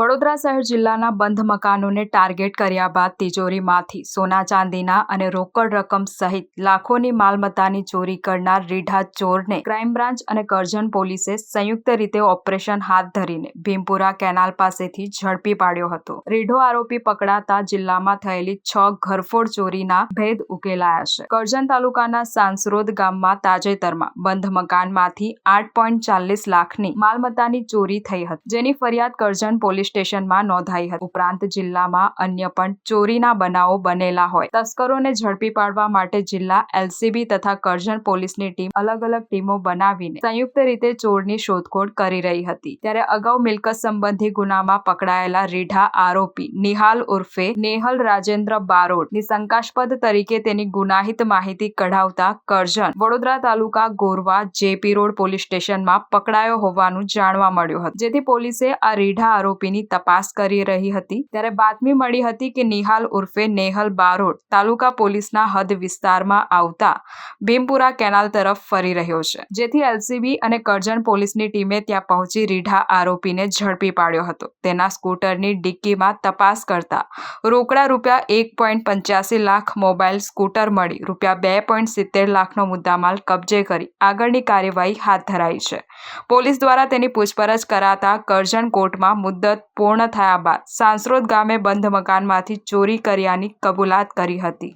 વડોદરા શહેર જિલ્લાના બંધ મકાનોને ટાર્ગેટ કર્યા બાદ તિજોરીમાંથી સોના ચાંદીના અને રોકડ રકમ સહિત લાખોની માલમત્તાની ચોરી કરનાર રીઢા ચોરને ક્રાઇમ બ્રાન્ચ અને કરજણ પોલીસે સંયુક્ત રીતે ઓપરેશન હાથ ધરીને ભીમપુરા કેનાલ પાસેથી ઝડપી પાડ્યો હતો. રીઢો આરોપી પકડાતા જિલ્લામાં થયેલી છ ઘરફોડ ચોરીના ભેદ ઉકેલાયા છે. કરજણ તાલુકાના સાંસરોદ ગામમાં તાજેતરમાં બંધ મકાનમાંથી આઠ પોઈન્ટ ચાલીસ લાખની માલમત્તાની ચોરી થઈ હતી, જેની ફરિયાદ કરજણ પોલીસ સ્ટેશનમાં નોંધાઈ હતી. ઉપરાંત જિલ્લામાં અન્ય પણ ચોરીના બનાવો બનેલા હોય. તસ્કરોને ઝડપી પાડવા માટે જિલ્લા એલસીબી તથા કરજણ પોલીસની ટીમ અલગ અલગ ટીમો બનાવીને સંયુક્ત રીતે ચોરની શોધખોળ કરી રહી હતી. ત્યારે અગાઉ મિલકત સંબંધી ગુનામાં પકડાયેલા રીઢા આરોપી નિહાલ ઉર્ફે નેહલ રાજેન્દ્ર બારોટની શંકાસ્પદ તરીકે તેની ગુનાહિત માહિતી કઢાવતા Karjan Vadodara taluka Gorwa JP road police સ્ટેશનમાં પકડાયો હોવાનું જાણવા મળ્યું હતું. જેથી પોલીસે આ રીઢા આરોપીની તપાસ કરી રહી હતી. ત્યારે બાતમી મળી હતી કે નિહાલ ઉર્ફે નેહલ બારોટ તાલુકા પોલીસના હદ વિસ્તારમાં આવતા ભીમપુરા કેનાલ તરફ ફરી રહ્યો છે. જેથી એલસીબી અને કરજણ પોલીસની ટીમે ત્યાં પહોંચી રીઢા આરોપીને ઝડપી પાડ્યો હતો. તેના સ્કૂટરની ડિક્કીમાં તપાસ કરતા રોકડા રૂપિયા એક પોઈન્ટ પંચ્યાસી લાખ મોબાઈલ સ્કૂટર મળી, રૂપિયા બે પોઈન્ટ સિત્તેર લાખનો મુદ્દામાલ કબજે કરી આગળની કાર્યવાહી હાથ ધરાઈ છે. પોલીસ દ્વારા તેની પૂછપરછ કરાતા કરજણ કોર્ટમાં મુદ્દત પૂર્ણ થયા બાદ સાંસરોદ ગામે બંધ મકાનમાંથી ચોરી કર્યાની કબૂલાત કરી હતી.